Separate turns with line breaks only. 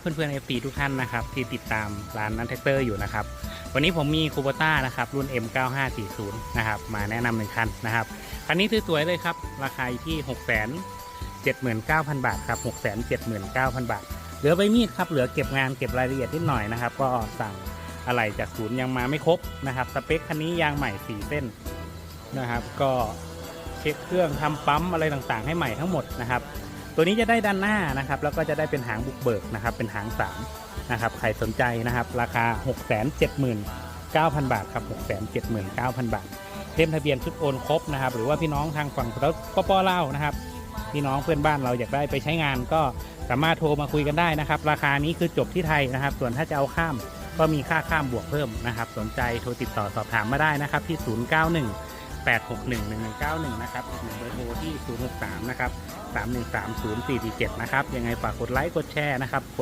เพื่อนๆ FC ทุกท่านนะครับ ที่ติดตามร้านนันแท็กเตอร์อยู่นะครับ วันนี้ผมมีคูโบต้านะครับ รุ่น M9540 นะครับ มาแนะนำหนึ่งคันนะครับ คันนี้สวยๆเลยครับ ราคาที่ 6 7 9 0 0 0 บาทครับ 6 7 9 0 0 0 บาท เหลือใบมีดครับ เหลือเก็บงานเก็บรายละเอียดนิดหน่อยนะครับ ก็สั่งอะไรจากศูนย์ยังมาไม่ครบนะครับ สเปคคันนี้ยางใหม่4เส้นนะครับ ก็เช็คเครื่องทำปั๊มอะไรต่างๆ ให้ใหม่ทั้งหมดนะครับ ตัวนี้จะได้ด้านหน้านะครับ แล้วก็จะได้เป็นหางบุกเบิกนะครับ เป็นหาง3นะครับ ใครสนใจนะครับ ราคา 679,000 บาทครับ 679,000 บาทเล่มทะเบียนชุดโอนครบนะครับ หรือว่าพี่น้องทางฝั่งปปลาวนะครับ พี่น้องเพื่อนบ้านเราอยากได้ไปใช้งานก็สามารถโทรมาคุยกันได้นะครับ ราคานี้คือจบที่ไทยนะครับ ส่วนถ้าจะเอาข้ามก็มีค่าข้ามบวกเพิ่มนะครับ สนใจโทรติดต่อสอบถามมาได้นะครับที่ 091 861 1191 นะครับ อีกหนึ่งเบอร์โทรที่ 063 นะครับ 313 0447 นะครับ ยังไงฝากกดไลค์ กดแชร์นะครับกด